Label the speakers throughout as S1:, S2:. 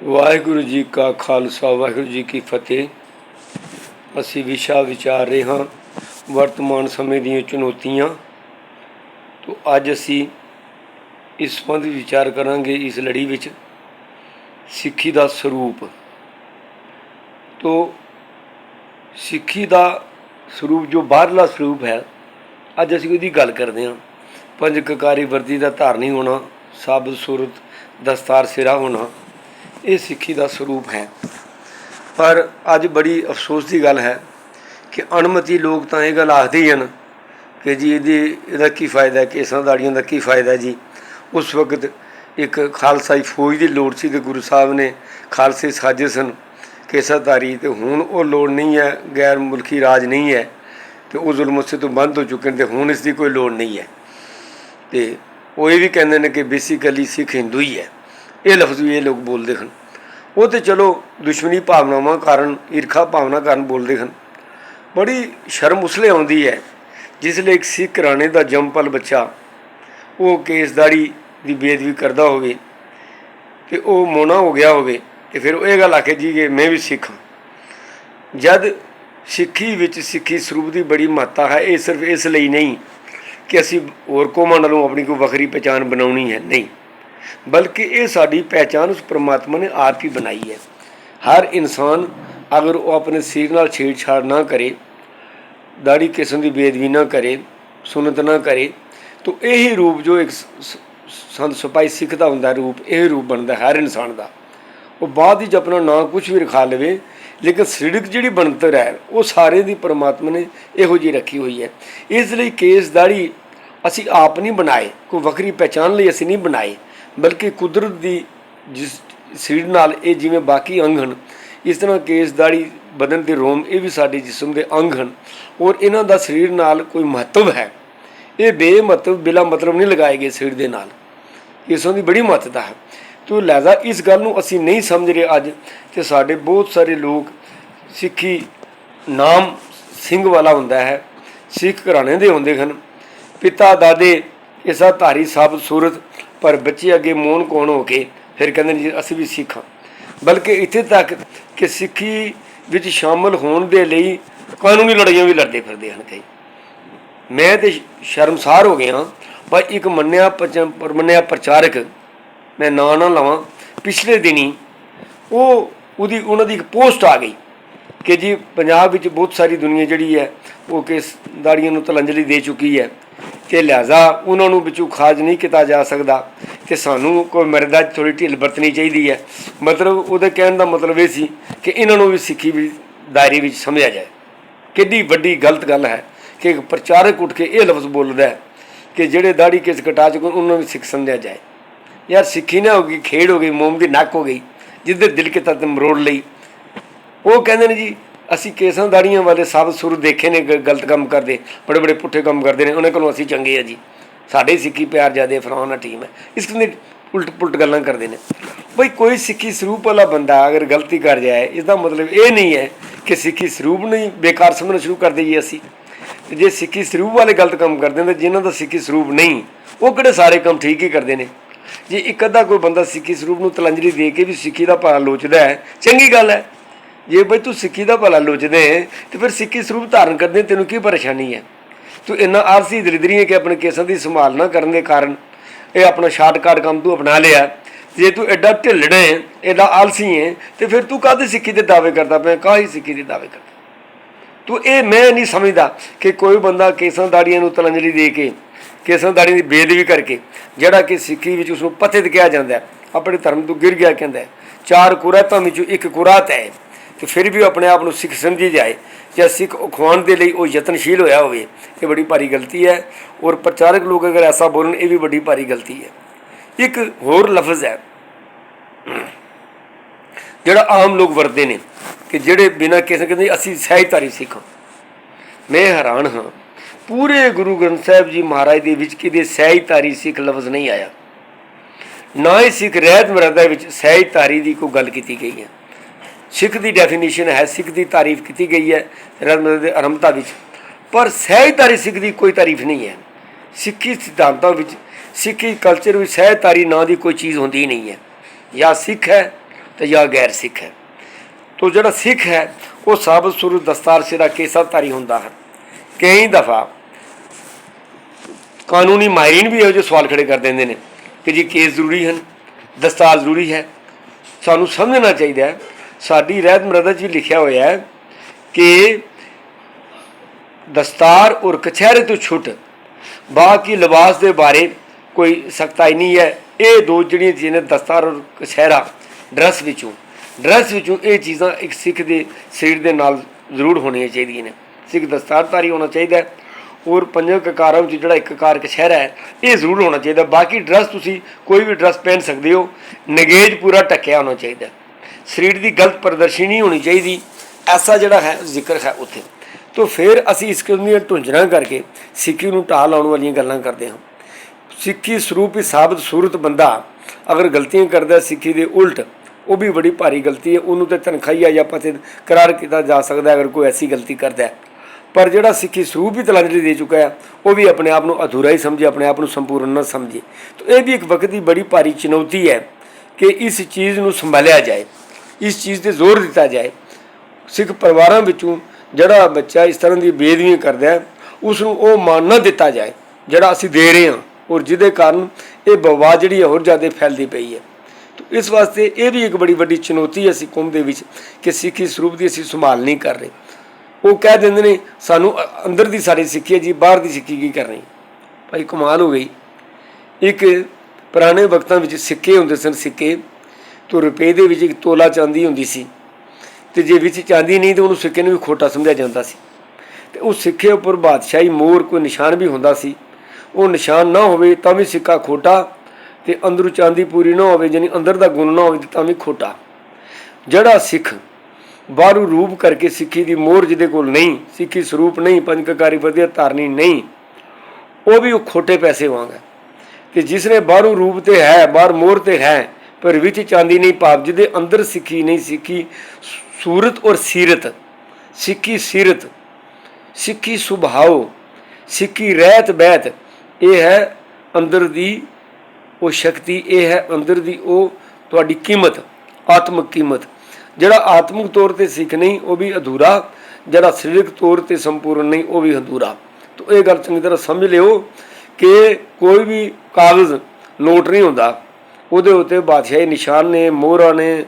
S1: ਵਾਹਿਗੁਰੂ ਜੀ ਕਾ ਖਾਲਸਾ, ਵਾਹਿਗੁਰੂ ਜੀ ਕੀ ਫਤਿਹ। ਅਸੀਂ ਵਿਸ਼ਾ ਵਿਚਾਰ ਰਹੇ ਹਾਂ ਵਰਤਮਾਨ ਸਮੇਂ ਦੀਆਂ ਚੁਣੌਤੀਆਂ। ਤੋਂ ਅੱਜ ਅਸੀਂ ਇਸ ਸੰਬੰਧ ਵਿਚਾਰ ਕਰਾਂਗੇ ਇਸ ਲੜੀ ਵਿੱਚ ਸਿੱਖੀ ਦਾ ਸਰੂਪ। ਤੋਂ ਸਿੱਖੀ ਦਾ ਸਰੂਪ ਜੋ ਬਾਹਰਲਾ ਸਰੂਪ ਹੈ, ਅੱਜ ਅਸੀਂ ਉਹਦੀ ਗੱਲ ਕਰਦੇ ਹਾਂ। ਪੰਜ ਕਕਾਰੀ ਵਰਦੀ ਦਾ ਧਾਰਨੀ ਹੋਣਾ, ਸਾਬਤ ਸੂਰਤ ਦਸਤਾਰ ਸਿਰਾ ਹੋਣਾ ਇਹ ਸਿੱਖੀ ਦਾ ਸਰੂਪ ਹੈ। ਪਰ ਅੱਜ ਬੜੀ ਅਫਸੋਸ ਦੀ ਗੱਲ ਹੈ ਕਿ ਅਣਮਤੀ ਲੋਕ ਤਾਂ ਇਹ ਗੱਲ ਆਖਦੇ ਹੀ ਹਨ ਕਿ ਜੀ ਇਹਦੀ, ਇਹਦਾ ਕੀ ਫਾਇਦਾ, ਕੇਸਾਂ ਦਾੜੀਆਂ ਦਾ ਕੀ ਫਾਇਦਾ ਜੀ? ਉਸ ਵਕਤ ਇੱਕ ਖਾਲਸਾਈ ਫੌਜ ਦੀ ਲੋੜ ਸੀ ਤੇ ਗੁਰੂ ਸਾਹਿਬ ਨੇ ਖਾਲਸੇ ਸਾਜੇ ਸਨ ਕੇਸਾਧਾਰੀ ਤੇ ਹੁਣ ਉਹ ਲੋੜ ਨਹੀਂ ਹੈ, ਗੈਰ ਮੁਲਕੀ ਰਾਜ ਨਹੀਂ ਹੈ ਤੇ ਉਹ ਜ਼ੁਲਮ ਉਸੇ ਤੋਂ ਬੰਦ ਹੋ ਚੁੱਕੇ ਨੇ ਤੇ ਹੁਣ ਇਸ ਦੀ ਕੋਈ ਲੋੜ ਨਹੀਂ ਹੈ। ਤੇ ਉਹ ਇਹ ਵੀ ਕਹਿੰਦੇ ਨੇ ਕਿ ਬੇਸਿਕਲੀ ਸਿੱਖ ਹਿੰਦੂ ਹੀ ਹੈ। ਇਹ ਲਫ਼ਜ਼ ਵੀ ਇਹ ਲੋਕ ਬੋਲਦੇ ਹਨ। ਉਹ ਤੇ ਚਲੋ ਦੁਸ਼ਮਣੀ ਭਾਵਨਾਵਾਂ ਕਾਰਨ, ਈਰਖਾ ਭਾਵਨਾ ਕਾਰਨ ਬੋਲਦੇ ਹਨ। ਬੜੀ ਸ਼ਰਮ ਉਸਲੇ ਆਉਂਦੀ ਹੈ, ਜਿਸ ਲਈ ਇੱਕ ਸਿੱਖ ਰਾਣੇ ਦਾ ਜੰਮਪਲ ਬੱਚਾ ਉਹ ਕੇਸਦਾੜੀ ਦੀ ਬੇਦਬੀ ਕਰਦਾ ਹੋਵੇ ਤੇ ਉਹ ਮੋਨਾ ਹੋ ਗਿਆ ਹੋਵੇ ਤੇ ਫਿਰ ਉਹ ਇਹ ਗੱਲ ਆਖੇ ਜੀ ਕਿ ਮੈਂ ਵੀ ਸਿੱਖ ਹਾਂ। ਜਦ ਸਿੱਖੀ ਵਿੱਚ ਸਿੱਖੀ ਸਰੂਪ ਦੀ ਬੜੀ ਮਹੱਤਤਾ ਹੈ, ਇਹ ਸਿਰਫ ਇਸ ਲਈ ਨਹੀਂ ਕਿ ਅਸੀਂ ਹੋਰ ਕੌਮਾਂ ਨਾਲੋਂ ਆਪਣੀ ਕੋਈ ਵੱਖਰੀ ਪਛਾਣ ਬਣਾਉਣੀ ਹੈ, ਨਹੀਂ। ਬਲਕਿ ਇਹ ਸਾਡੀ ਪਹਿਚਾਨ ਉਸ ਪ੍ਰਮਾਤਮਾ ਨੇ ਆਪ ਹੀ ਬਣਾਈ ਹੈ। ਹਰ ਇਨਸਾਨ ਅਗਰ ਉਹ ਆਪਣੇ ਸਰੀਰ ਨਾਲ ਛੇੜਛਾੜ ਨਾ ਕਰੇ, ਦਾੜੀ ਕਿਸਮ ਦੀ ਬੇਦਬੀ ਨਾ ਕਰੇ, ਸੁਨਤ ਨਾ ਕਰੇ, ਤਾਂ ਇਹੀ ਰੂਪ ਜੋ ਇੱਕ ਸੰਤ ਸਿਪਾਹੀ ਸਿੱਖ ਦਾ ਹੁੰਦਾ ਰੂਪ, ਇਹ ਰੂਪ ਬਣਦਾ ਹਰ ਇਨਸਾਨ ਦਾ। ਉਹ ਬਾਅਦ ਵਿੱਚ ਆਪਣਾ ਨਾਂ ਕੁਝ ਵੀ ਰਖਾ ਲਵੇ, ਲੇਕਿਨ ਸਰੀਰਕ ਜਿਹੜੀ ਬਣਤਰ ਹੈ, ਉਹ ਸਾਰੇ ਦੀ ਪਰਮਾਤਮਾ ਨੇ ਇਹੋ ਜਿਹੀ ਰੱਖੀ ਹੋਈ ਹੈ। ਇਸ ਲਈ ਕੇਸ ਦਾੜੀ ਅਸੀਂ ਆਪ ਨਹੀਂ ਬਣਾਏ, ਕੋਈ ਵੱਖਰੀ ਪਹਿਚਾਨ ਲਈ ਅਸੀਂ ਨਹੀਂ ਬਣਾਏ। ਬਲਕਿ ਕੁਦਰਤ ਦੀ ਜਿਸ ਸਰੀਰ ਨਾਲ ਇਹ ਜਿਵੇਂ ਬਾਕੀ ਅੰਗ ਹਨ, ਇਸ ਤਰ੍ਹਾਂ ਕੇਸ ਦਾੜੀ ਬਦਨ ਦੇ ਰੋਮ ਇਹ ਵੀ ਸਾਡੇ ਜਿਸਮ ਦੇ ਅੰਗ ਹਨ। ਔਰ ਇਹਨਾਂ ਦਾ ਸਰੀਰ ਨਾਲ ਕੋਈ ਮਹੱਤਵ ਹੈ। ਇਹ ਬੇਮਤਲਬ ਬਿਲਾ ਮਤਲਬ ਨਹੀਂ ਲਗਾਏ ਗਏ ਸਰੀਰ ਦੇ ਨਾਲ। ਇਸ ਦੀ ਬੜੀ ਮਹੱਤਤਾ ਹੈ। ਤੋ ਲਹਿਜਾ ਇਸ ਗੱਲ ਨੂੰ ਅਸੀਂ ਨਹੀਂ ਸਮਝ ਰਹੇ ਅੱਜ ਤੇ ਸਾਡੇ ਬਹੁਤ ਸਾਰੇ ਲੋਕ ਸਿੱਖੀ ਨਾਮ ਸਿੰਘ ਵਾਲਾ ਹੁੰਦਾ ਹੈ, ਸਿੱਖ ਘਰਾਣੇ ਦੇ ਹੁੰਦੇ ਹਨ। ਪਿਤਾ, ਦਾਦੇ ਇਸਾ ਧਾਰੀ, ਸਾਬਤ, ਸੂਰਤ ਪਰ ਬੱਚੇ ਅੱਗੇ ਮੋਨ ਕੋਣ ਹੋ ਕੇ ਫਿਰ ਕਹਿੰਦੇ ਨੇ ਜੀ, ਅਸੀਂ ਵੀ ਸਿੱਖ। ਹਾਂ ਬਲਕਿ ਇੱਥੇ ਤੱਕ ਕਿ ਸਿੱਖੀ ਵਿੱਚ ਸ਼ਾਮਲ ਹੋਣ ਦੇ ਲਈ ਕਾਨੂੰਨੀ ਲੜਾਈਆਂ ਵੀ ਲੜਦੇ ਫਿਰਦੇ ਹਨ ਕਈ। ਮੈਂ ਤੇ ਸ਼ਰਮਸਾਰ ਹੋ ਗਿਆ ਪਰ ਇੱਕ ਮੰਨਿਆ ਪਚ- ਮੰਨਿਆ ਪ੍ਰਚਾਰਕ ਮੈਂ ਨਾਂ ਨਾ ਲਵਾਂ, ਪਿਛਲੇ ਦਿਨੀ ਉਹ ਉਹਦੀ, ਉਹਨਾਂ ਦੀ ਇੱਕ ਪੋਸਟ ਆ ਗਈ। ਕਿ ਜੀ ਪੰਜਾਬ ਵਿੱਚ ਬਹੁਤ ਸਾਰੀ ਦੁਨੀਆ ਜਿਹੜੀ ਹੈ ਉਹ ਕਿਸ ਦਾੜੀਆਂ ਨੂੰ ਤਲੰਜਲੀ ਦੇ ਚੁੱਕੀ ਹੈ ਤੇ ਲਿਹਾਜ਼ਾ ਉਹਨਾਂ ਨੂੰ ਵਿੱਚੋਂ ਖਾਜ ਨਹੀਂ ਕੀਤਾ ਜਾ ਸਕਦਾ ਤੇ ਸਾਨੂੰ ਕੋਈ ਮਰਦਾ ਥੋੜੀ ਢਿੱਲ ਵਰਤਣੀ ਚਾਹੀਦੀ ਹੈ। ਮਤਲਬ ਉਹਦੇ ਕਹਿਣ ਦਾ ਮਤਲਬ ਇਹ ਸੀ ਕਿ ਇਹਨਾਂ ਨੂੰ ਵੀ ਸਿੱਖੀ ਵੀ ਦਾਇਰੇ ਵਿੱਚ ਸਮਝਿਆ ਜਾਏ। ਕਿੱਡੀ ਵੱਡੀ ਗਲਤ ਗੱਲ ਹੈ ਕਿ ਇੱਕ ਪ੍ਰਚਾਰਕ ਉੱਠ ਕੇ ਇਹ ਲਫ਼ਜ਼ ਬੋਲਦਾ ਕਿ ਜਿਹੜੇ ਦਾੜੀ ਕਿਸ ਕਟਾ ਚੁੱਕੇ ਉਹਨਾਂ ਨੂੰ ਵੀ ਸਿੱਖ ਸਮਝਿਆ ਜਾਏ। ਯਾਰ ਸਿੱਖੀ ਨਾ ਹੋ ਗਈ, ਖੇਡ ਹੋ ਗਈ, ਮੋਮ ਦੀ ਨੱਕ ਹੋ ਗਈ ਜਿੱਦੇ ਦਿਲ ਕੀਤਾ ਤੇ ਮਰੋੜ ਲਈ। ਉਹ ਕਹਿੰਦੇ ਨੇ ਜੀ, ਅਸੀਂ ਕੇਸਾਂ ਦਾੜੀਆਂ ਵਾਲੇ ਸਭ ਸੁਰ ਦੇਖੇ ਨੇ, ਗ- ਗਲਤ ਕੰਮ ਕਰਦੇ, ਬੜੇ ਬੜੇ ਪੁੱਠੇ ਕੰਮ ਕਰਦੇ ਨੇ, ਉਹਨਾਂ ਕੋਲੋਂ ਅਸੀਂ ਚੰਗੇ ਆ ਜੀ। ਸਾਡੇ ਸਿੱਖੀ ਪਿਆਰ ਜਿਆਦੇ ਫਲਾਣਾ ਟੀਮ ਹੈ। ਇਸ ਕਿਸਮ ਦੀ ਉਲਟ ਪੁਲਟ ਗੱਲਾਂ ਕਰਦੇ ਨੇ। ਬਈ ਕੋਈ ਸਿੱਖੀ ਸਰੂਪ ਵਾਲਾ ਬੰਦਾ ਅਗਰ ਗਲਤੀ ਕਰ ਜਾਏ ਇਸ ਦਾ ਮਤਲਬ ਇਹ ਨਹੀਂ ਹੈ ਕਿ ਸਿੱਖੀ ਸਰੂਪ ਨੂੰ ਹੀ ਬੇਕਾਰ ਸਮਝਣਾ ਸ਼ੁਰੂ ਕਰ ਦਈਏ ਅਸੀਂ। ਜੇ ਸਿੱਖੀ ਸਰੂਪ ਵਾਲੇ ਗਲਤ ਕੰਮ ਕਰਦੇ ਨੇ, ਤਾਂ ਜਿਨ੍ਹਾਂ ਦਾ ਸਿੱਖੀ ਸਰੂਪ ਨਹੀਂ, ਉਹ ਕਿਹੜੇ ਸਾਰੇ ਕੰਮ ਠੀਕ ਹੀ ਕਰਦੇ ਨੇ? ਜੇ ਇੱਕ ਅੱਧਾ ਕੋਈ ਬੰਦਾ ਸਿੱਖੀ ਸਰੂਪ ਨੂੰ ਤਲੰਜਰੀ ਦੇ ਕੇ ਵੀ ਸਿੱਖੀ ਦਾ ਭਲਾ ਲੋਚਦਾ ਹੈ, ਚੰਗੀ ਗੱਲ ਹੈ। ਜੇ ਬਈ ਤੂੰ ਸਿੱਖੀ ਦਾ ਭਲਾ ਲੋਚਦੇ ਹੈ, ਤੇ ਫਿਰ ਸਿੱਖੀ ਸਰੂਪ ਧਾਰਨ ਕਰਦੇ ਤੈਨੂੰ ਕੀ ਪਰੇਸ਼ਾਨੀ ਹੈ? ਤੂੰ ਇੰਨਾ ਆਲਸੀ ਦਰਿਦਰੀ ਹੈ ਕਿ ਆਪਣੇ ਕੇਸਾਂ ਦੀ ਸੰਭਾਲ ਨਾ ਕਰਨ ਦੇ ਕਾਰਨ ਇਹ ਆਪਣਾ ਸ਼ਾਰਟਕਟ ਕੰਮ ਤੂੰ ਅਪਣਾ ਲਿਆ। ਜੇ ਤੂੰ ਐਡਾ ਢਿੱਲੜਾ ਹੈ, ਐਡਾ ਆਲਸੀ ਹੈ, ਤੇ ਫਿਰ ਤੂੰ ਕਾਹਦੀ ਸਿੱਖੀ ਦੇ ਦਾਅਵੇ ਕਰਦਾ ਪਿਆ? ਕਾਹੀ ਸਿੱਖੀ ਦੇ ਦਾਅਵੇ ਕਰਦਾ? ਤੂੰ ਇਹ ਮੈਂ ਨਹੀਂ ਸਮਝਦਾ ਕਿ ਕੋਈ ਬੰਦਾ ਕੇਸਾਂ ਦਾੜੀਆਂ ਨੂੰ ਤਲੰਜਲੀ ਦੇ ਕੇ, ਕੇਸਾਂ ਦਾੜੀ ਦੀ ਬੇਦਵੀ ਕਰਕੇ, ਜਿਹੜਾ ਕਿ ਸਿੱਖੀ ਵਿੱਚ ਉਸ ਨੂੰ ਪਤਿਤ ਕਿਹਾ ਜਾਂਦਾ ਆਪਣੇ ਧਰਮ ਤੋਂ ਗਿਰ ਗਿਆ ਕਹਿੰਦਾ ਚਾਰ ਕੁਰਾਤਾਂ ਵਿੱਚੋਂ ਇੱਕ ਕੁਰਾਤ ਹੈ। ਤੇ ਫਿਰ ਵੀ ਉਹ ਆਪਣੇ ਆਪ ਨੂੰ ਸਿੱਖ ਸਮਝੀ ਜਾਏ ਜਾਂ ਸਿੱਖ ਅਖਵਾਉਣ ਦੇ ਲਈ ਉਹ ਯਤਨਸ਼ੀਲ ਹੋਇਆ ਹੋਵੇ, ਇਹ ਬੜੀ ਭਾਰੀ ਗਲਤੀ ਹੈ। ਔਰ ਪ੍ਰਚਾਰਕ ਲੋਕ ਅਗਰ ਐਸਾ ਬੋਲਣ, ਇਹ ਵੀ ਬੜੀ ਭਾਰੀ ਗਲਤੀ ਹੈ। ਇੱਕ ਹੋਰ ਲਫ਼ਜ਼ ਹੈ, ਜਿਹੜਾ ਆਮ ਲੋਕ ਵਰਤਦੇ ਨੇ ਕਿ ਜਿਹੜੇ ਬਿਨਾਂ ਕਿਸੇ ਕਹਿੰਦੇ ਅਸੀਂ ਸਹਿਜਧਾਰੀ ਸਿੱਖ ਹਾਂ, ਮੈਂ ਹੈਰਾਨ ਹਾਂ। ਪੂਰੇ ਗੁਰੂ ਗ੍ਰੰਥ ਸਾਹਿਬ ਜੀ ਮਹਾਰਾਜ ਦੇ ਵਿੱਚ ਕਿਤੇ ਸਹਿਜਧਾਰੀ ਸਿੱਖ ਲਫ਼ਜ਼ ਨਹੀਂ ਆਇਆ। ਨਾ ਹੀ ਸਿੱਖ ਰਹਿਤ ਮਰਦਾ ਵਿੱਚ ਸਹਿਜਧਾਰੀ ਦੀ ਕੋਈ ਗੱਲ ਕੀਤੀ ਗਈ ਹੈ। ਸਿੱਖ ਦੀ ਡੈਫੀਨੇਸ਼ਨ ਹੈ, ਸਿੱਖ ਦੀ ਤਾਰੀਫ ਕੀਤੀ ਗਈ ਹੈ ਰਹਿਤ ਦੇ ਆਰੰਭਤਾ ਵਿੱਚ। ਪਰ ਸਹਿਜਧਾਰੀ ਸਿੱਖ ਦੀ ਕੋਈ ਤਾਰੀਫ ਨਹੀਂ ਹੈ। ਸਿੱਖੀ ਸਿਧਾਂਤਾਂ ਵਿੱਚ, ਸਿੱਖੀ ਕਲਚਰ ਵਿੱਚ ਸਹਿਜਧਾਰੀ ਨਾਂ ਦੀ ਕੋਈ ਚੀਜ਼ ਹੁੰਦੀ ਹੀ ਨਹੀਂ ਹੈ। ਜਾਂ ਸਿੱਖ ਹੈ ਤੇ ਜਾਂ ਗੈਰ ਸਿੱਖ ਹੈ। ਤੋ ਜਿਹੜਾ ਸਿੱਖ ਹੈ, ਉਹ ਸਾਬਤ ਸੁਰੂ ਦਸਤਾਰ ਸਿਰਾ ਕੇਸਾਧਾਰੀ ਹੁੰਦਾ ਹੈ। ਕਈ ਦਫਾ ਕਾਨੂੰਨੀ ਮਾਹਿਰੀਨ ਵੀ ਇਹੋ ਜਿਹੇ ਸਵਾਲ ਖੜੇ ਕਰ ਦਿੰਦੇ ਨੇ ਕਿ ਜੀ ਕੇਸ ਜ਼ਰੂਰੀ ਹਨ, ਦਸਤਾਰ ਜ਼ਰੂਰੀ ਹੈ। ਸਾਨੂੰ ਸਮਝਣਾ ਚਾਹੀਦਾ ਹੈ ਸਾਡੀ ਰਹਿਤ ਮਰਦਾ ਜੀ ਲਿਖਿਆ ਹੋਇਆ ਹੈ ਕਿ ਦਸਤਾਰ ਔਰ ਕਛਹਿਰੇ ਤੋਂ ਛੁੱਟ, ਬਾਕੀ ਲਿਬਾਸ ਦੇ ਬਾਰੇ ਕੋਈ ਸਖਤਾਈ ਨਹੀਂ ਹੈ। ਇਹ ਦੋ ਜਿਹੜੀਆਂ ਚੀਜ਼ਾਂ ਨੇ, ਦਸਤਾਰ ਔਰ ਕਛਹਿਰਾ ਡਰੈਸ ਵਿੱਚੋਂ ਡਰੈਸ ਵਿੱਚੋਂ ਇਹ ਚੀਜ਼ਾਂ ਇੱਕ ਸਿੱਖ ਦੇ ਸਰੀਰ ਦੇ ਨਾਲ ਜ਼ਰੂਰ ਹੋਣੀਆਂ ਚਾਹੀਦੀਆਂ ਨੇ। ਸਿੱਖ ਦਸਤਾਰਧਾਰੀ ਹੋਣਾ ਚਾਹੀਦਾ ਹੈ ਔਰ ਪੰਜਾਂ ਕਕਾਰਾਂ ਵਿੱਚ ਜਿਹੜਾ ਇੱਕ ਕਾਰ ਕਛਹਿਰਾ ਹੈ, ਇਹ ਜ਼ਰੂਰ ਹੋਣਾ ਚਾਹੀਦਾ ਬਾਕੀ ਡਰੈਸ ਤੁਸੀਂ ਕੋਈ ਵੀ ਡਰੈਸ ਪਹਿਨ ਸਕਦੇ ਹੋ, ਨਗੇਜ ਪੂਰਾ ਟੱਕਿਆ ਹੋਣਾ ਚਾਹੀਦਾ ਸਰੀਰ ਦੀ ਗਲਤ ਪ੍ਰਦਰਸ਼ਨੀ ਨਹੀਂ ਹੋਣੀ ਚਾਹੀਦੀ। ਐਸਾ ਜਿਹੜਾ ਹੈ, ਜ਼ਿਕਰ ਹੈ ਉੱਥੇ। ਤੋਂ ਫਿਰ ਅਸੀਂ ਇਸ ਕਿਸਮ ਦੀਆਂ ਢੁੰਝਣਾ ਕਰਕੇ ਸਿੱਖੀ ਨੂੰ ਢਾਹ ਲਾਉਣ ਵਾਲੀਆਂ ਗੱਲਾਂ ਕਰਦੇ ਹਾਂ। ਸਿੱਖੀ ਸਰੂਪ ਹੀ ਸਾਬਤ ਸੂਰਤ ਬੰਦਾ ਅਗਰ ਗਲਤੀਆਂ ਕਰਦਾ ਸਿੱਖੀ ਦੇ ਉਲਟ, ਉਹ ਵੀ ਬੜੀ ਭਾਰੀ ਗਲਤੀ ਹੈ। ਉਹਨੂੰ ਤੇ ਤਨਖਾਹੀਆ ਜਾਂ ਪਤੇ ਕਰਾਰ ਕੀਤਾ ਜਾ ਸਕਦਾ ਅਗਰ ਕੋਈ ਐਸੀ ਗਲਤੀ ਕਰਦਾ ਪਰ ਜਿਹੜਾ ਸਿੱਖੀ ਸਰੂਪ ਹੀ ਤਲਾਂਜਲੀ ਦੇ ਚੁੱਕਾ ਹੈ, ਉਹ ਵੀ ਆਪਣੇ ਆਪ ਨੂੰ ਅਧੂਰਾ ਹੀ ਸਮਝੇ, ਆਪਣੇ ਆਪ ਨੂੰ ਸੰਪੂਰਨ ਨਾ ਸਮਝੇ। ਤਾਂ ਇਹ ਵੀ ਇੱਕ ਵਕਤ ਦੀ ਬੜੀ ਭਾਰੀ ਚੁਣੌਤੀ ਹੈ ਕਿ ਇਸ ਚੀਜ਼ ਨੂੰ ਸੰਭਾਲਿਆ ਜਾਏ। ਇਸ ਚੀਜ਼ ਤੇ ਜ਼ੋਰ ਦਿੱਤਾ ਜਾਏ। ਸਿੱਖ ਪਰਿਵਾਰਾਂ ਵਿੱਚੋਂ ਜਿਹੜਾ ਬੱਚਾ ਇਸ ਤਰ੍ਹਾਂ ਦੀ ਬੇਦਬੀ ਕਰਦਾ ਹੈ ਉਸ ਨੂੰ ਉਹ ਮਾਨ ਨਾ ਦਿੱਤਾ ਜਾਏ, ਜਿਹੜਾ ਅਸੀਂ ਦੇ ਰਹੇ ਹਾਂ। ਔਰ ਜਿਹਦੇ ਕਾਰਨ ਇਹ ਬਵਾ ਜਿਹੜੀ ਹੈ ਹੋਰ ਜ਼ਿਆਦਾ ਫੈਲਦੀ ਪਈ ਹੈ। ਤਾਂ ਇਸ ਵਾਸਤੇ ਇਹ ਵੀ ਇੱਕ ਬੜੀ ਵੱਡੀ ਚੁਣੌਤੀ ਹੈ ਅਸੀਂ ਕੌਮ ਦੇ ਵਿੱਚ ਕਿ ਸਿੱਖੀ ਸਰੂਪ ਦੀ ਅਸੀਂ ਸੰਭਾਲ ਨਹੀਂ ਕਰ ਰਹੇ। ਉਹ ਕਹਿ ਦਿੰਦੇ ਨੇ, ਸਾਨੂੰ ਅੰਦਰ ਦੀ ਸਾਰੀ ਸਿੱਖੀ ਹੈ ਜੀ, ਬਾਹਰ ਦੀ ਸਿੱਖੀ ਕੀ ਕਰਨੀ? ਭਾਈ ਕਮਾਲ ਹੋ ਗਈ। ਇੱਕ ਪੁਰਾਣੇ ਵਕਤਾਂ ਵਿੱਚ ਸਿੱਕੇ ਹੁੰਦੇ ਸਨ, ਸਿੱਕੇ। ਤੋਂ ਰੁਪਏ ਦੇ ਵਿੱਚ ਇੱਕ ਤੋਲਾ ਚਾਂਦੀ ਹੁੰਦੀ ਸੀ ਤੇ ਜੇ ਵਿੱਚ ਚਾਂਦੀ ਨਹੀਂ ਤਾਂ ਉਹਨੂੰ ਸਿੱਕੇ ਨੂੰ ਵੀ ਖੋਟਾ ਸਮਝਿਆ ਜਾਂਦਾ ਸੀ। ਤੇ ਉਹ ਸਿੱਕੇ ਉੱਪਰ ਬਾਦਸ਼ਾਹੀ ਮੋਹਰ ਕੋਈ ਨਿਸ਼ਾਨ ਵੀ ਹੁੰਦਾ ਸੀ। ਉਹ ਨਿਸ਼ਾਨ ਨਾ ਹੋਵੇ ਤਾਂ ਵੀ ਸਿੱਕਾ ਖੋਟਾ ਤੇ ਅੰਦਰੋਂ ਚਾਂਦੀ ਪੂਰੀ ਨਾ ਹੋਵੇ ਯਾਨੀ ਅੰਦਰ ਦਾ ਗੁਣ ਨਾ ਹੋਵੇ ਤਾਂ ਵੀ ਖੋਟਾ। ਜਿਹੜਾ ਸਿੱਖ ਬਾਹਰੂ ਰੂਪ ਕਰਕੇ ਸਿੱਖੀ ਦੀ ਮੋਹਰ ਜਿਹਦੇ ਕੋਲ ਨਹੀਂ, ਸਿੱਖੀ ਸਰੂਪ ਨਹੀਂ ਪੰਜਕਕਾਰੀ ਵਧੀਆ ਧਾਰਨੀ ਨਹੀਂ, ਉਹ ਵੀ ਉਹ ਖੋਟੇ ਪੈਸੇ ਵਾਂਗ ਹੈ। ਕਿ ਜਿਸ ਨੇ ਬਾਹਰੂ ਰੂਪ ਤੇ ਹੈ, ਬਾਹਰ ਮੋਹਰ ਤੇ ਹੈ ਪਰ ਵਿੱਚ ਚਾਂਦੀ ਨਹੀਂ, ਭਾਵ ਜਿਹਦੇ ਅੰਦਰ ਸਿੱਖੀ ਨਹੀਂ, ਸਿੱਖੀ ਸੂਰਤ ਔਰ ਸੀਰਤ। ਸਿੱਖੀ ਸੀਰਤ, ਸਿੱਖੀ ਸੁਭਾਉ ਸਿੱਖੀ ਰਹਿਤ ਬਹਿਤ, ਇਹ ਹੈ ਅੰਦਰ ਦੀ ਉਹ ਸ਼ਕਤੀ, ਇਹ ਹੈ ਅੰਦਰ ਦੀ ਉਹ ਤੁਹਾਡੀ ਕੀਮਤ, ਆਤਮਿਕ ਕੀਮਤ। ਜਿਹੜਾ ਆਤਮਿਕ ਤੌਰ ਤੇ ਸਿੱਖ ਨਹੀਂ, ਉਹ ਵੀ ਅਧੂਰਾ। ਜਿਹੜਾ ਸਰੀਰਕ ਤੌਰ ਤੇ ਸੰਪੂਰਨ ਨਹੀਂ, ਉਹ ਵੀ ਅਧੂਰਾ। ਤਾਂ ਇਹ ਗੱਲ ਚੰਗੀ ਤਰ੍ਹਾਂ ਸਮਝ ਲਿਓ ਕਿ ਕੋਈ ਵੀ ਕਾਗਜ਼ ਨੋਟ ਨਹੀਂ ਹੁੰਦਾ। ਉਹਦੇ ਉੱਤੇ ਬਾਦਸ਼ਾਹੀ ਨਿਸ਼ਾਨ ਨੇ ਮੋਹਰਾਂ ਨੇ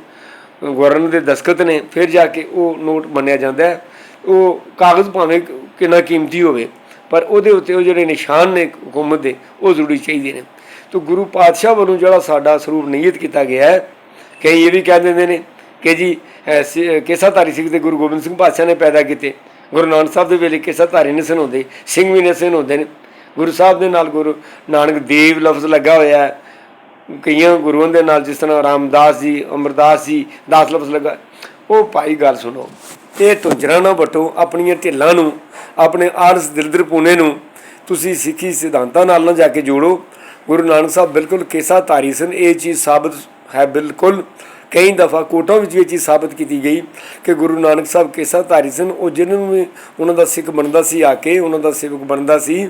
S1: ਗਵਰਨਰ ਦੇ ਦਸਖਤ ਨੇ ਫਿਰ ਜਾ ਕੇ ਉਹ ਨੋਟ ਮੰਨਿਆ ਜਾਂਦਾ ਉਹ ਕਾਗਜ਼ ਭਾਵੇਂ ਕਿੰਨਾ ਕੀਮਤੀ ਹੋਵੇ ਪਰ ਉਹਦੇ ਉੱਤੇ ਉਹ ਜਿਹੜੇ ਨਿਸ਼ਾਨ ਨੇ ਹਕੂਮਤ ਦੇ ਉਹ ਜ਼ਰੂਰੀ ਚਾਹੀਦੇ ਨੇ। ਤਾਂ ਗੁਰੂ ਪਾਤਸ਼ਾਹ ਵੱਲੋਂ ਜਿਹੜਾ ਸਾਡਾ ਸਰੂਪ ਨਿਯਤ ਕੀਤਾ ਗਿਆ ਹੈ ਕਈ ਇਹ ਵੀ ਕਹਿ ਦਿੰਦੇ ਨੇ ਕਿ ਜੀ ਅਹ, ਸਿ- ਸਿੰਘ ਤੇ ਗੁਰੂ ਗੋਬਿੰਦ ਸਿੰਘ ਪਾਤਸ਼ਾਹ ਨੇ ਪੈਦਾ ਕੀਤੇ। ਗੁਰੂ ਨਾਨਕ ਸਾਹਿਬ ਦੇ ਵੇਲੇ ਕੇਸਾਧਾਰੀ ਨਹੀਂ ਸਨ ਹੁੰਦੇ ਸਿੰਘ ਵੀ ਨਹੀਂ ਸਨ ਹੁੰਦੇ ਨੇ। ਗੁਰੂ ਸਾਹਿਬ ਦੇ ਨਾਲ ਗੁਰੂ ਨਾਨਕ ਦੇਵ ਲਫ਼ਜ਼ ਲੱਗਾ ਹੋਇਆ ਹੈ। ਕਈਆਂ ਗੁਰੂਆਂ ਦੇ ਨਾਲ ਜਿਸ ਤਰ੍ਹਾਂ ਰਾਮਦਾਸ ਜੀ, ਅਮਰਦਾਸ ਜੀ, ਦਾਸ ਲਫ਼ਜ਼ ਲੱਗਾ। ਉਹ ਭਾਈ ਗੱਲ ਸੁਣੋ, ਇਹ ਤੁੰਜਰਾ ਨਾ ਬਟੋ ਆਪਣੀਆਂ ਢਿੱਲਾਂ ਨੂੰ, ਆਪਣੇ ਆਰਸ ਦਿਲਦਰ ਪੂਨੇ ਨੂੰ, ਤੁਸੀਂ ਸਿੱਖੀ ਸਿਧਾਂਤਾਂ ਨਾਲ ਨਾ ਜਾ ਕੇ ਜੋੜੋ। ਗੁਰੂ ਨਾਨਕ ਸਾਹਿਬ ਬਿਲਕੁਲ ਕੇਸਾ ਤਾਰੀ ਸਨ। ਇਹ ਚੀਜ਼ ਸਾਬਤ ਹੈ ਬਿਲਕੁਲ। ਕਈ ਦਫਾ ਕੋਟਾਂ ਵਿੱਚ ਵੀ ਇਹ ਚੀਜ਼ ਸਾਬਤ ਕੀਤੀ ਗਈ ਕਿ ਗੁਰੂ ਨਾਨਕ ਸਾਹਿਬ ਕੇਸਾ ਤਾਰੀ ਸਨ। ਉਹ ਜਿਹਨਾਂ ਨੂੰ ਵੀ ਉਹਨਾਂ ਦਾ ਸਿੱਖ ਬਣਦਾ ਸੀ, ਆ ਕੇ ਉਹਨਾਂ ਦਾ ਸੇਵਕ ਬਣਦਾ ਸੀ।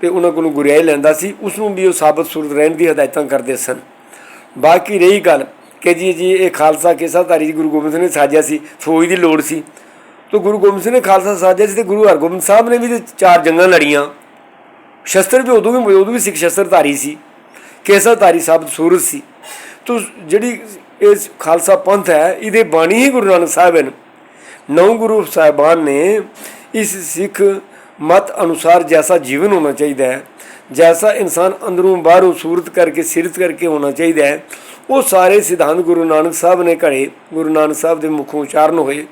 S1: ਤੇ ਉਹਨਾਂ ਕੋਲੋਂ ਗੁਰਿਆਈ ਲੈਂਦਾ ਸੀ ਉਸ ਨੂੰ ਵੀ ਉਹ ਸਾਬਤ ਸੂਰਤ ਰਹਿਣ ਦੀ ਹਦਾਇਤਾਂ ਕਰਦੇ ਸਨ। ਬਾਕੀ ਰਹੀ ਗੱਲ ਕਿ ਜੀ ਜੀ ਇਹ ਖਾਲਸਾ ਕਿਸਾ ਧਾਰੀ ਜੀ ਗੁਰੂ ਗੋਬਿੰਦ ਸਿੰਘ ਨੇ ਸਾਜਿਆ ਸੀ, ਫੌਜ ਦੀ ਲੋੜ ਸੀ। ਤਾਂ ਗੁਰੂ ਗੋਬਿੰਦ ਸਿੰਘ ਨੇ ਖਾਲਸਾ ਸਾਜਿਆ ਸੀ ਤੇ ਗੁਰੂ ਹਰਗੋਬਿੰਦ ਸਾਹਿਬ ਨੇ ਵੀ ਤੇ ਚਾਰ ਜੰਗਾਂ ਲੜੀਆਂ। ਸ਼ਸਤਰ ਵੀ ਉਦੋਂ ਵੀ ਉਦੋਂ ਵੀ ਸਿੱਖ ਸ਼ਸਤਰ ਧਾਰੀ ਸੀ। ਕੇਸਾ ਧਾਰੀ ਸਾਬਤ ਸੂਰਤ ਸੀ। ਤੋ ਜਿਹੜੀ ਇਹ ਖਾਲਸਾ ਪੰਥ ਹੈ, ਇਹਦੇ ਬਾਣੀ ਹੀ ਗੁਰੂ ਨਾਨਕ ਸਾਹਿਬ ਹਨ। ਨੌ ਗੁਰੂ ਸਾਹਿਬਾਨ ਨੇ ਇਸ ਸਿੱਖ ਮਤ ਅਨੁਸਾਰ ਜੈਸਾ ਜੀਵਨ ਹੋਣਾ ਚਾਹੀਦਾ ਹੈ, ਜੈਸਾ ਇਨਸਾਨ ਅੰਦਰੋਂ ਬਾਹਰੋਂ ਸੂਰਤ ਕਰਕੇ, ਸਿਰਤ ਕਰਕੇ ਹੋਣਾ ਚਾਹੀਦਾ ਹੈ, ਉਹ ਸਾਰੇ ਸਿਧਾਂਤ ਗੁਰੂ ਨਾਨਕ ਸਾਹਿਬ ਨੇ ਘੜੇ, ਗੁਰੂ ਨਾਨਕ ਸਾਹਿਬ ਦੇ ਮੁਖੋਂ ਉਚਾਰਨ ਹੋਏ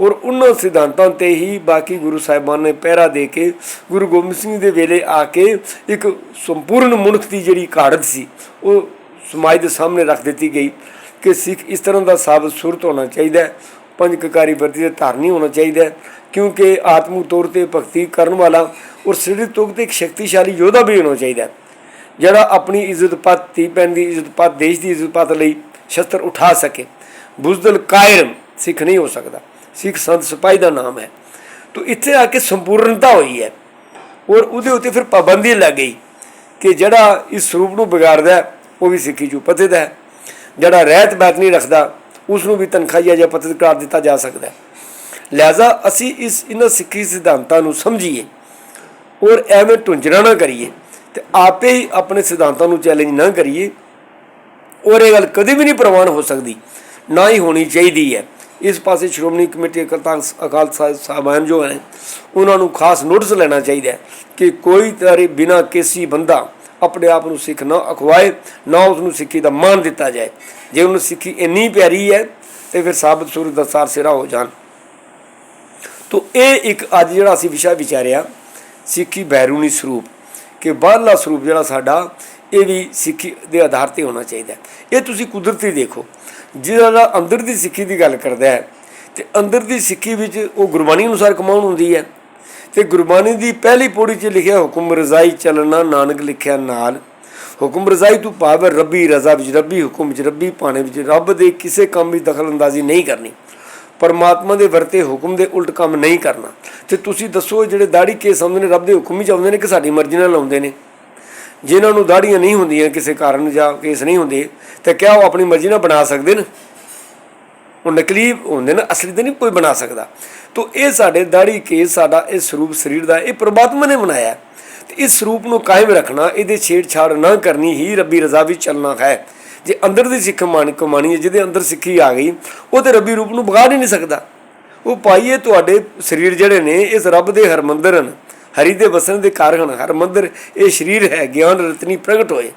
S1: ਔਰ ਉਹਨਾਂ ਸਿਧਾਂਤਾਂ ਤੇ ਹੀ ਬਾਕੀ ਗੁਰੂ ਸਾਹਿਬਾਨ ਨੇ ਪਹਿਰਾ ਦੇ ਕੇ ਗੁਰੂ ਗੋਬਿੰਦ ਸਿੰਘ ਦੇ ਵੇਲੇ ਆ ਕੇ ਇੱਕ ਸੰਪੂਰਨ ਮਨੁੱਖ ਦੀ ਜਿਹੜੀ ਘਾੜਤ ਸੀ, ਉਹ ਸਮਾਜ ਦੇ ਸਾਹਮਣੇ ਰੱਖ ਦਿੱਤੀ ਗਈ ਕਿ ਸਿੱਖ ਇਸ ਤਰ੍ਹਾਂ ਦਾ ਸਾਬਤ ਸੁਰਤ ਹੋਣਾ ਚਾਹੀਦਾ ਹੈ, ਪੰਜ ਕਕਾਰੀ ਵਰਤੀ ਦੇ ਧਾਰਨੀ ਹੋਣਾ ਚਾਹੀਦਾ ਹੈ ਕਿਉਂਕਿ ਆਤਮਿਕ ਤੌਰ ਤੇ ਭਗਤੀ ਕਰਨ ਵਾਲਾ ਔਰ ਸਰੀਰਕ ਤੌਰ ਤੇ ਇੱਕ ਸ਼ਕਤੀਸ਼ਾਲੀ ਯੋਧਾ ਵੀ ਹੋਣਾ ਚਾਹੀਦਾ ਜਿਹੜਾ ਆਪਣੀ ਇੱਜ਼ਤ ਪਤ, ਧੀ ਭੈਣ ਦੀ ਇੱਜ਼ਤ ਪਤ, ਦੇਸ਼ ਦੀ ਇੱਜ਼ਤ ਪਤ ਲਈ ਸ਼ਸਤਰ ਉਠਾ ਸਕੇ। ਬੁਜ਼ਦਲ ਕਾਇਰ ਸਿੱਖ ਨਹੀਂ ਹੋ ਸਕਦਾ। ਸਿੱਖ ਸੰਤ ਸਿਪਾਹੀ ਦਾ ਨਾਮ ਹੈ। ਤੋ ਇੱਥੇ ਆ ਕੇ ਸੰਪੂਰਨਤਾ ਹੋਈ ਹੈ ਔਰ ਉਹਦੇ ਉੱਤੇ ਫਿਰ ਪਾਬੰਦੀ ਲੱਗ ਗਈ ਕਿ ਜਿਹੜਾ ਇਸ ਸਰੂਪ ਨੂੰ ਵਿਗਾੜਦਾ ਉਹ ਵੀ ਸਿੱਖੀ ਚੋਂ ਪਤਿਤ ਹੈ। ਜਿਹੜਾ ਰਹਿਤ ਬੈਤ ਨਹੀਂ ਰੱਖਦਾ ਉਸ ਨੂੰ ਵੀ ਤਨਖਾਹੀਆ ਜਾਂ ਪੱਤਰ ਕਰਾਰ ਦਿੱਤਾ ਜਾ ਸਕਦਾ ਹੈ। ਲਿਹਾਜ਼ਾ ਅਸੀਂ ਇਸ ਇਹਨਾਂ ਸਿੱਖੀ ਸਿਧਾਂਤਾਂ ਨੂੰ ਸਮਝੀਏ ਔਰ ਐਵੇਂ ਟੁੰਜਰਾ ਨਾ ਕਰੀਏ ਤੇ ਆਪੇ ਹੀ ਆਪਣੇ ਸਿਧਾਂਤਾਂ ਨੂੰ ਚੈਲੰਜ ਨਾ ਕਰੀਏ ਔਰ ਇਹ ਗੱਲ ਕਦੇ ਵੀ ਨਹੀਂ ਪ੍ਰਵਾਨ ਹੋ ਸਕਦੀ, ਨਾ ਹੀ ਹੋਣੀ ਚਾਹੀਦੀ ਹੈ। ਇਸ ਪਾਸੇ ਸ਼੍ਰੋਮਣੀ ਕਮੇਟੀ ਅਕਾਲ ਅਕਾਲ ਸਾਹਿਬਾਨ ਜੋ ਹੈ, ਉਹਨਾਂ ਨੂੰ ਖਾਸ ਨੋਟਿਸ ਲੈਣਾ ਚਾਹੀਦਾ ਹੈ ਕਿ ਕੋਈ ਤਾਰੇ ਬਿਨਾ ਕਿਸੇ ਬੰਦਾ ਆਪਣੇ ਆਪ ਨੂੰ ਸਿੱਖ ਨਾ ਅਖਵਾਏ, ਨਾ ਉਸ ਨੂੰ ਸਿੱਖੀ ਦਾ ਮਾਨ ਦਿੱਤਾ ਜਾਏ। ਜੇ ਉਹਨੂੰ ਸਿੱਖੀ ਇੰਨੀ ਪਿਆਰੀ ਹੈ, ਤੇ ਫਿਰ ਸਾਬਤ ਸੂਰਤ ਸਾਰ ਸਿਰਾ ਹੋ ਜਾਣ। ਤੋ ਇਹ ਇੱਕ ਅੱਜ ਜਿਹੜਾ ਅਸੀਂ ਵਿਸ਼ਾ ਵਿਚਾਰਿਆ, ਸਿੱਖੀ ਬੈਰੂਨੀ ਸਰੂਪ, ਕਿ ਬਾਹਰਲਾ ਸਰੂਪ ਜਿਹੜਾ ਸਾਡਾ, ਇਹ ਵੀ ਸਿੱਖੀ ਦੇ ਆਧਾਰ ਤੇ ਹੋਣਾ ਚਾਹੀਦਾ ਇਹ ਤੁਸੀਂ ਕੁਦਰਤੀ ਦੇਖੋ ਜਿਹੜਾ ਅੰਦਰ ਦੀ ਸਿੱਖੀ ਦੀ ਗੱਲ ਕਰਦਾ ਹੈ, ਤੇ ਅੰਦਰ ਦੀ ਸਿੱਖੀ ਵਿੱਚ ਉਹ ਗੁਰਬਾਣੀ ਅਨੁਸਾਰ ਕਮਾਉਣ ਹੁੰਦੀ ਹੈ। ਤੇ ਗੁਰਬਾਣੀ ਦੀ ਪਹਿਲੀ ਪੌੜੀ 'ਚ ਲਿਖਿਆ ਹੁਕਮ ਰਜ਼ਾਈ ਚੱਲਣਾ, ਨਾਨਕ ਲਿਖਿਆ ਨਾਲ। ਹੁਕਮ ਰਜ਼ਾਈ ਤੋਂ ਭਾਵ ਰੱਬੀ ਰਜ਼ਾ ਵਿੱਚ ਰੱਬੀ, ਹੁਕਮ ਵਿੱਚ ਰੱਬੀ ਪਾਣੇ ਵਿੱਚ ਰੱਬ ਦੇ ਕਿਸੇ ਕੰਮ ਵਿੱਚ ਦਖਲ ਅੰਦਾਜ਼ੀ ਨਹੀਂ ਕਰਨੀ। ਪਰਮਾਤਮਾ ਦੇ ਵਰਤੇ ਹੁਕਮ ਦੇ ਉਲਟ ਕੰਮ ਨਹੀਂ ਕਰਨਾ। ਤੇ ਤੁਸੀਂ ਦੱਸੋ ਜਿਹੜੇ ਦਾੜੀ ਕੇਸ ਆਉਂਦੇ ਨੇ, ਰੱਬ ਦੇ ਹੁਕਮ ਵਿੱਚ ਆਉਂਦੇ ਨੇ ਕਿ ਸਾਡੀ ਮਰਜ਼ੀ ਨਾਲ ਆਉਂਦੇ ਨੇ? ਜਿਨ੍ਹਾਂ ਨੂੰ ਦਾੜੀਆਂ ਨਹੀਂ ਹੁੰਦੀਆਂ, ਕਿਸੇ ਕਾਰਨ ਜਾਂ ਕੇਸ ਨਹੀਂ ਹੁੰਦੇ, ਤੇ ਕਿਆ ਉਹ ਆਪਣੀ ਮਰਜ਼ੀ ਨਾਲ ਬਣਾ ਸਕਦੇ ਨੇ? ਉਹ ਨਕਲੀ ਹੁੰਦੇ ਨੇ, ਅਸਲੀ ਤਾਂ ਨਹੀਂ ਕੋਈ ਬਣਾ ਸਕਦਾ। ਤੋ ਇਹ ਸਾਡੇ ਦਾੜੀ ਕੇਸ, ਸਾਡਾ ਇਹ ਸਰੂਪ ਸਰੀਰ ਦਾ, ਇਹ ਪ੍ਰਮਾਤਮਾ ਨੇ ਬਣਾਇਆ। ਤੇ ਇਸ ਸਰੂਪ ਨੂੰ ਕਾਇਮ ਰੱਖਣਾ, ਇਹਦੇ ਛੇੜਛਾੜ ਨਾ ਕਰਨੀ ਹੀ ਰੱਬੀ ਰਜ਼ਾ ਵਿੱਚ ਚੱਲਣਾ ਹੈ। ਜੇ ਅੰਦਰ ਦੀ ਸਿੱਖ ਮਾਨ ਕਮਾਣੀ ਹੈ, ਜਿਹਦੇ ਅੰਦਰ ਸਿੱਖੀ ਆ ਗਈ, ਉਹ ਤੇ ਰੱਬੀ ਰੂਪ ਨੂੰ ਵਿਗਾੜ ਨਹੀਂ ਸਕਦਾ। ਉਹ ਪਾਈਏ ਤੁਹਾਡੇ ਸਰੀਰ ਜਿਹੜੇ ਨੇ, ਇਸ ਰੱਬ ਦੇ ਹਰਮੰਦਰ ਹਨ, ਹਰੀ ਦੇ ਵਸਣ ਦੇ ਕਾਰਨ ਹਰਮੰਦਰ, ਇਹ ਸਰੀਰ ਹੈ, ਗਿਆਨ ਰਤਨੀ ਪ੍ਰਗਟ ਹੋਏ।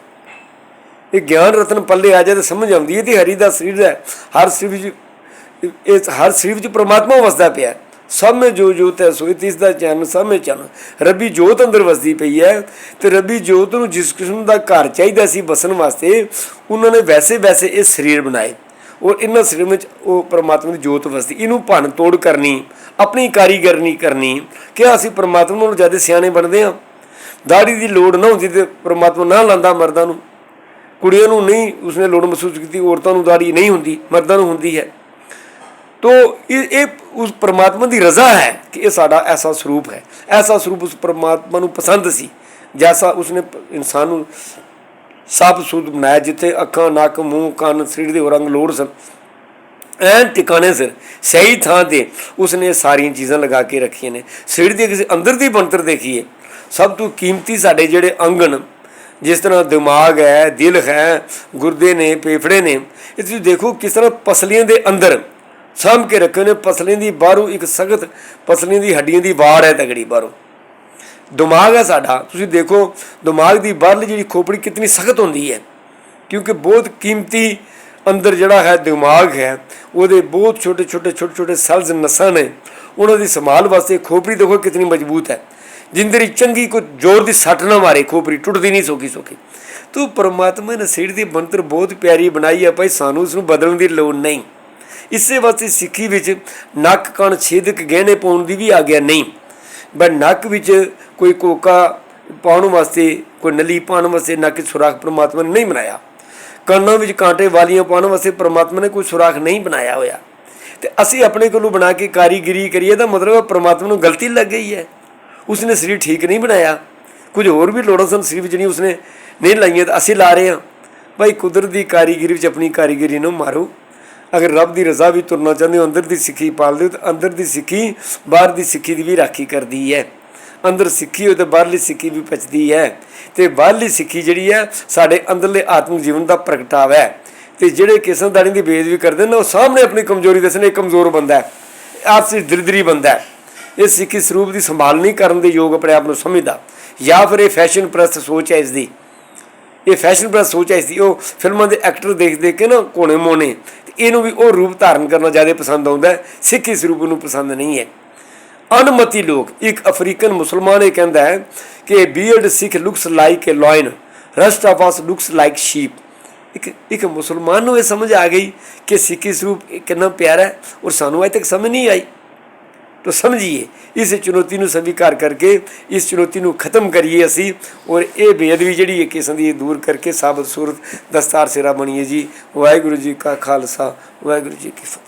S1: ਇਹ ਗਿਆਨ ਰਤਨ ਪੱਲੇ ਆ ਜਾਏ ਤਾਂ ਸਮਝ ਆਉਂਦੀ ਹੈ ਕਿ ਹਰੀ ਦਾ ਸਰੀਰ ਹੈ। ਹਰ ਸਰੀਰ ਵਿੱਚ ਇਹ ਹਰ ਸਰੀਰ ਵਿੱਚ ਪ੍ਰਮਾਤਮਾ ਵਸਦਾ ਪਿਆ ਹੈ। ਸਭ ਮੇ ਜੋ ਜੋਤ ਹੈ ਸੋਈ ਤਿਸ ਦਾ ਚੈਨ ਸਭ ਮੇ ਚਨ ਰੱਬੀ ਜੋਤ ਅੰਦਰ ਵਸਦੀ ਪਈ ਹੈ ਤੇ ਰੱਬੀ ਜੋਤ ਨੂੰ ਜਿਸ ਕਿਸਮ ਦਾ ਘਰ ਚਾਹੀਦਾ ਸੀ ਬਸਣ ਵਾਸਤੇ, ਉਹਨਾਂ ਨੇ ਵੈਸੇ ਵੈਸੇ ਇਹ ਸਰੀਰ ਬਣਾਏ। ਔਰ ਇਹਨਾਂ ਸਰੀਰ ਵਿੱਚ ਉਹ ਪਰਮਾਤਮਾ ਦੀ ਜੋਤ ਵਸਦੀ। ਇਹਨੂੰ ਭੰਨ ਤੋੜ ਕਰਨੀ, ਆਪਣੀ ਕਾਰੀਗਰਨੀ ਕਰਨੀ ਕਿ ਅਸੀਂ ਪਰਮਾਤਮਾ ਨੂੰ ਜ਼ਿਆਦਾ ਸਿਆਣੇ ਬਣਦੇ ਹਾਂ। ਦਾੜੀ ਦੀ ਲੋੜ ਨਾ ਹੁੰਦੀ ਤੇ ਪਰਮਾਤਮਾ ਨਾ ਲਾਂਦਾ ਮਰਦਾਂ ਨੂੰ। ਕੁੜੀਆਂ ਨੂੰ ਨਹੀਂ ਉਸਨੇ ਲੋੜ ਮਹਿਸੂਸ ਕੀਤੀ, ਔਰਤਾਂ ਨੂੰ ਦਾੜੀ ਨਹੀਂ ਹੁੰਦੀ, ਮਰਦਾਂ ਨੂੰ ਹੁੰਦੀ ਹੈ। ਤੋ ਇਹ ਇਹ ਉਸ ਪ੍ਰਮਾਤਮਾ ਦੀ ਰਜ਼ਾ ਹੈ ਕਿ ਇਹ ਸਾਡਾ ਐਸਾ ਸਰੂਪ ਹੈ। ਐਸਾ ਸਰੂਪ ਉਸ ਪ੍ਰਮਾਤਮਾ ਨੂੰ ਪਸੰਦ ਸੀ, ਜੈਸਾ ਉਸਨੇ ਇਨਸਾਨ ਨੂੰ ਸਭ ਸੁਧ ਬਣਾਇਆ, ਜਿੱਥੇ ਅੱਖਾਂ, ਨੱਕ, ਮੂੰਹ, ਕੰਨ ਸਰੀਰ ਦੇ ਰੰਗ ਲੋੜ ਸਨ। ਐਨ ਟਿਕਾਣੇ ਸਿਰ ਸਹੀ ਥਾਂ ਤੇ ਉਸਨੇ ਸਾਰੀਆਂ ਚੀਜ਼ਾਂ ਲਗਾ ਕੇ ਰੱਖੀਆਂ ਨੇ। ਸਰੀਰ ਦੀ ਕਿਸੇ ਅੰਦਰ ਦੀ ਬਣਤਰ ਦੇਖੀਏ ਸਭ ਤੋਂ ਕੀਮਤੀ ਸਾਡੇ ਜਿਹੜੇ ਅੰਗਨ ਜਿਸ ਤਰ੍ਹਾਂ ਦਿਮਾਗ ਹੈ, ਦਿਲ ਹੈ, ਗੁਰਦੇ ਨੇ, ਫੇਫੜੇ ਨੇ, ਇਹ ਤੁਸੀਂ ਦੇਖੋ ਕਿਸ ਤਰ੍ਹਾਂ ਪਸਲੀਆਂ ਦੇ ਅੰਦਰ ਸਾਂਭ ਕੇ ਰੱਖੇ ਨੇ, ਪਸਲੀਆਂ ਦੀ ਬਾਹਰੋਂ ਇੱਕ ਸਖਤ ਪਸਲੀਆਂ ਦੀ ਹੱਡੀਆਂ ਦੀ ਵਾੜ ਹੈ ਤਗੜੀ ਬਾਹਰੋਂ। ਦਿਮਾਗ ਹੈ ਸਾਡਾ, ਤੁਸੀਂ ਦੇਖੋ, ਦਿਮਾਗ ਦੀ ਬਾਹਰਲੀ ਜਿਹੜੀ ਖੋਪੜੀ ਕਿੰਨੀ ਸਖਤ ਹੁੰਦੀ ਹੈ, ਕਿਉਂਕਿ ਬਹੁਤ ਕੀਮਤੀ ਅੰਦਰ ਜਿਹੜਾ ਹੈ ਦਿਮਾਗ ਹੈ, ਉਹਦੇ ਬਹੁਤ ਛੋਟੇ ਛੋਟੇ ਛੋਟੇ ਛੋਟੇ ਸੈਲਸ ਨਸਾਂ ਨੇ, ਉਹਨਾਂ ਦੀ ਸੰਭਾਲ ਵਾਸਤੇ ਖੋਪੜੀ ਦੇਖੋ ਕਿੰਨੀ ਮਜ਼ਬੂਤ ਹੈ। ਜਿੰਦਰੀ ਚੰਗੀ ਕੋ ਜ਼ੋਰ ਦੀ ਸੱਟ ਨਾ ਮਾਰੇ, ਖੋਪੜੀ ਟੁੱਟਦੀ ਨਹੀਂ ਸੋਕੀ ਸੋਕੀ ਤੂੰ ਪਰਮਾਤਮਾ ਨੇ ਸਿਰ ਦੀ ਬੰਤਰ ਬਹੁਤ ਪਿਆਰੀ ਬਣਾਈ ਹੈ ਭਾਈ, ਸਾਨੂੰ ਉਸ ਨੂੰ ਬਦਲਣ ਦੀ ਲੋੜ ਨਹੀਂ। ਇਸੇ ਵਾਸਤੇ ਸਿੱਖੀ ਵਿੱਚ ਨੱਕ ਕਣ ਛੇਦਕ ਗਹਿਣੇ ਪਾਉਣ ਦੀ ਵੀ ਆਗਿਆ ਨਹੀਂ। ਬਟ ਨੱਕ ਵਿੱਚ ਕੋਈ ਕੋਕਾ ਪਾਉਣ ਵਾਸਤੇ, ਕੋਈ ਨਲੀ ਪਾਉਣ ਵਾਸਤੇ ਨੱਕ ਸੁਰਾਖ ਪ੍ਰਮਾਤਮਾ ਨੇ ਨਹੀਂ ਬਣਾਇਆ। ਕੰਨਾਂ ਵਿੱਚ ਕਾਂਟੇ ਵਾਲੀਆਂ ਪਾਉਣ ਵਾਸਤੇ ਪ੍ਰਮਾਤਮਾ ਨੇ ਕੋਈ ਸੁਰਾਖ ਨਹੀਂ ਬਣਾਇਆ ਹੋਇਆ। ਤੇ ਅਸੀਂ ਆਪਣੇ ਕੋਲੋਂ ਬਣਾ ਕੇ ਕਾਰੀਗਰੀ ਕਰੀਏ ਤਾਂ ਮਤਲਬ ਹੈ ਪ੍ਰਮਾਤਮਾ ਨੂੰ ਗਲਤੀ ਲੱਗ ਗਈ ਹੈ। ਉਸਨੇ ਸਰੀਰ ਠੀਕ ਨਹੀਂ ਬਣਾਇਆ। ਕੁਝ ਹੋਰ ਵੀ ਲੋੜਾਂ ਸਨ ਸਰੀਰ ਵਿੱਚ ਨਹੀਂ ਉਸਨੇ ਨਹੀਂ ਲਾਈਆਂ ਤਾਂ ਅਸੀਂ ਲਾ ਰਹੇ ਹਾਂ। ਭਾਈ ਕੁਦਰਤ ਦੀ ਕਾਰੀਗਰੀ ਵਿੱਚ ਆਪਣੀ ਕਾਰੀਗਰੀ ਨੂੰ ਮਾਰੋ। ਅਗਰ ਰੱਬ ਦੀ ਰਜ਼ਾ ਵੀ ਤੁਰਨਾ ਚਾਹੁੰਦੇ ਹੋ, ਅੰਦਰ ਦੀ ਸਿੱਖੀ ਪਾਲਦੇ ਹੋ ਤਾਂ ਅੰਦਰ ਦੀ ਸਿੱਖੀ, ਬਾਹਰ ਦੀ ਸਿੱਖੀ ਦੀ ਵੀ ਰਾਖੀ ਕਰਦੀ ਹੈ। ਅੰਦਰ ਸਿੱਖੀ ਹੋਏ ਤੇ ਬਾਹਰਲੀ ਸਿੱਖੀ ਵੀ ਪਚਦੀ ਹੈ। ਤੇ ਬਾਹਰਲੀ ਸਿੱਖੀ ਜਿਹੜੀ ਹੈ, ਸਾਡੇ ਅੰਦਰਲੇ ਆਤਮਿਕ ਜੀਵਨ ਦਾ ਪ੍ਰਗਟਾਵਾ ਹੈ। ਤੇ ਜਿਹੜੇ ਕਿਸਮਦਾਰੀ ਦੀ ਬੇਇੱਜ਼ਤੀ ਕਰਦੇ ਨੇ, ਉਹ ਸਾਹਮਣੇ ਆਪਣੀ ਕਮਜ਼ੋਰੀ ਦੱਸਣੇ ਕਮਜ਼ੋਰ ਬੰਦਾ ਹੈ। ਆਪਸੀ ਦਰਦਰੀ ਬੰਦਾ ਹੈ। ਇਹ ਸਿੱਖੀ ਸਰੂਪ ਦੀ ਸੰਭਾਲ ਨਹੀਂ ਕਰਨ ਦੇ ਯੋਗ ਆਪਣੇ ਆਪ ਨੂੰ ਸਮਝਦਾ। ਜਾਂ ਫਿਰ ਇਹ ਫੈਸ਼ਨ ਪ੍ਰਸਤ ਸੋਚ ਹੈ ਇਸ ਦੀ। ਇਹ ਫੈਸ਼ਨ ਪ੍ਰਸਤ ਸੋਚ ਹੈ ਸੀ, ਉਹ ਫਿਲਮਾਂ ਦੇ ਐਕਟਰ ਦੇਖ ਦੇਖ ਕੇ ਨਾ ਕੋਣੇ ਮੋਣੇ ਇਹਨੂੰ ਵੀ ਉਹ ਰੂਪ ਧਾਰਨ ਕਰਨਾ ਜ਼ਿਆਦਾ ਪਸੰਦ ਆਉਂਦਾ ਹੈ, ਸਿੱਖੀ ਸਰੂਪ ਨੂੰ ਪਸੰਦ ਨਹੀਂ ਹੈ। ਅਨਮਤੀ ਲੋਕ, ਇੱਕ ਅਫਰੀਕਨ ਮੁਸਲਮਾਨ ਇਹ ਕਹਿੰਦਾ ਹੈ ਕਿ beard Sikh looks like a lion rest of us looks like sheep ਇੱਕ ਇੱਕ ਮੁਸਲਮਾਨ ਨੂੰ ਇਹ ਸਮਝ ਆ ਗਈ ਕਿ ਸਿੱਖੀ ਸਰੂਪ ਕਿੰਨਾ ਪਿਆਰਾ ਹੈ, ਔਰ ਸਾਨੂੰ ਅਜੇ ਤੱਕ ਸਮਝ ਨਹੀਂ ਆਈ। तो समझिए इस चुनौती ਨੂੰ स्वीकार करके इस चुनौती ਨੂੰ ਖਤਮ ਕਰੀਏ ਅਸੀਂ ਔਰ ਇਹ ਬੇਅਦਬੀ ਜਿਹੜੀ ਹੈ ਕਿਸਮ ਦੀ ਦੂਰ ਕਰਕੇ ਸਾਬਤ ਸੂਰਤ ਦਸਤਾਰ ਸਿਰਾ ਬਣੀਏ ਜੀ ਵਾਹਿਗੁਰੂ ਜੀ ਕਾ ਖਾਲਸਾ ਵਾਹਿਗੁਰੂ ਜੀ ਕੀ ਫਤਿਹ